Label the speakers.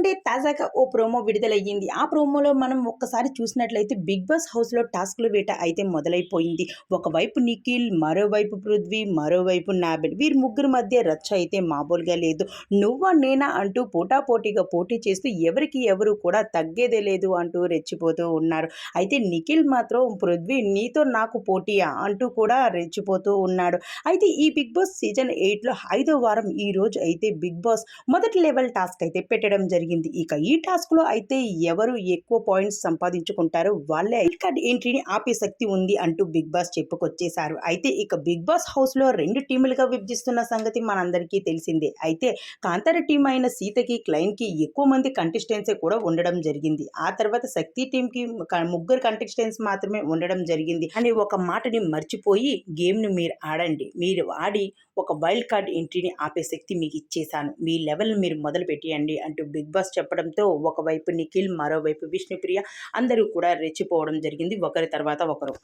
Speaker 1: నుండి తాజాగా ఓ ప్రోమో విడుదలయ్యింది. ఆ ప్రోమోలో మనం ఒక్కసారి చూసినట్లయితే బిగ్ బాస్ హౌస్లో టాస్క్ల వేట అయితే మొదలైపోయింది. ఒకవైపు నిఖిల్ మరోవైపు పృథ్వీ మరోవైపు నాబెల్ వీరి ముగ్గురు మధ్య రచ్చ అయితే మామూలుగా లేదు. నువ్వా నేనా అంటూ పోటాపోటీగా పోటీ చేస్తూ ఎవరికి ఎవరు కూడా తగ్గేదే లేదు అంటూ రెచ్చిపోతూ ఉన్నారు. అయితే నిఖిల్ మాత్రం పృథ్వీ నీతో నాకు పోటీయా అంటూ కూడా రెచ్చిపోతూ ఉన్నాడు. అయితే ఈ బిగ్ బాస్ సీజన్ ఎయిట్లో ఐదో వారం ఈ రోజు అయితే బిగ్ బాస్ మొదటి లెవెల్ టాస్క్ అయితే పెట్టడం జరిగింది. ఇక ఈ టాస్క్లో అయితే ఎవరు ఎక్కువ పాయింట్స్ సంపాదించుకుంటారో వాళ్ళే ఐడి కార్డ్ ఎంట్రీని ఆపే శక్తి ఉంది అంటూ బిగ్ బాస్ చెప్పుకొచ్చేశారు. అయితే ఇక బిగ్ బాస్ హౌస్లో రెండు టీములుగా విభజిస్తున్న సంగతి మనందరికీ తెలిసిందే. అయితే కాంతార టీం అయిన సీతకి క్లైన్కి ఎక్కువ మంది కంటెస్టెంట్సే కూడా ఉండడం జరిగింది. ఆ తర్వాత శక్తి టీంకి ముగ్గురు కంటెస్టెంట్స్ మాత్రమే ఉండడం జరిగింది. అని ఒక మాటని మర్చిపోయి గేమ్ని మీరు ఆడండి. మీరు ఆడి ఒక వైల్డ్ కార్డ్ ఎంట్రీని ఆపే శక్తి మీకు ఇచ్చేశాను. మీ లెవెల్ మీరు మొదలు పెట్టేయండి అంటూ బిగ్ బాస్ బాస్ చెప్పడంతో ఒకవైపు నిఖిల్ మరోవైపు విష్ణుప్రియ అందరూ కూడా రెచ్చిపోవడం జరిగింది. ఒకరి తర్వాత ఒకరు.